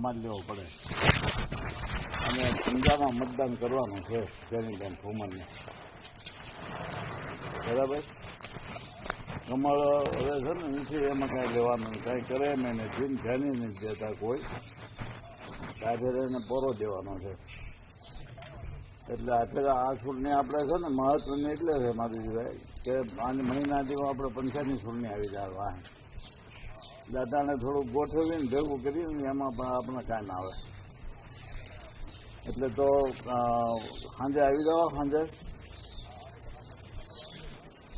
સમાજ લેવો પડે. અને પંજાબમાં મતદાન કરવાનું છે, જેનીબેન ફુમનને બરાબર? કમળ હવે છે ને, નીચે એમાં કાંઈ લેવાનું કાંઈ કરે એમ એને જીન ધ્યાની નથી દેતા કોઈ. કાઢે એને પોરો દેવાનો છે. એટલે અત્યારે આ છૂટની આપણે છે ને, મહત્વની એટલે છે માધુજીભાઈ કે આની મહિનાથી આપણે પંચાયતની છૂટની આવી જાય, વાહ. દાદાને થોડું ગોઠવીને ભેગું કરીને એમાં પણ આપણે ના આવે. એટલે તો સાંજે આવી જાઓ સાંજે.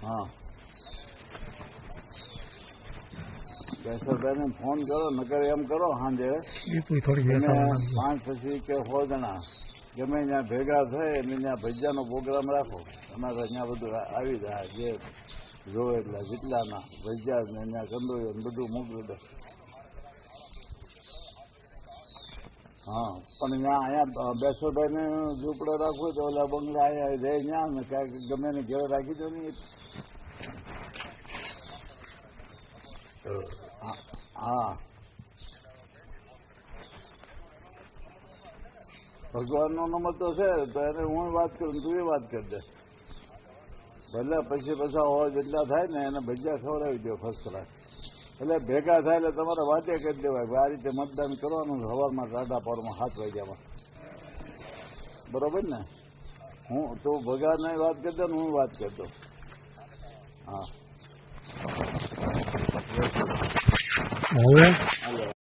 હા. કેશવભાઈને ફોન કરો નકર એમ કરો સાંજે. પાંચ પછી કે સો જણા. ગમે ત્યાં ભેગા થાય અને ત્યાં ભજીયાનો પ્રોગ્રામ રાખો. અમારે અહીંયા બધું આવી જાય જે જોવે એટલે જેટલાના ભજીયા ને ત્યાં કંદોય ને બધું મોકલી દે. હા, પણ ત્યાં અહીંયા બેસોભાઈને ને રાખવું રાખવો તો ઓલા બંગલા અહીંયા રહે ત્યાં ને ક્યાંક ગમે ને ઘેર રાખી દો ને હા હા. ભગવાનનો નંબર તો છે, તો એને હું વાત કરું તું એ વાત કરી દે. ભલે પછી પૈસા હોય જેટલા થાય ને એને ભજીયા ખવડાવી દો ફર્સ્ટ ક્લાસ એટલે ભેગા થાય એટલે તમારે વાતે કરી દેવાય. આ રીતે મતદાન કરવાનું સવારમાં સાડા પારમાં હાથ વાગ્યામાં. બરોબર ને? હું તું ભગાને વાત કરતો ને હું વાત કરતો હા. હવે? હાલો.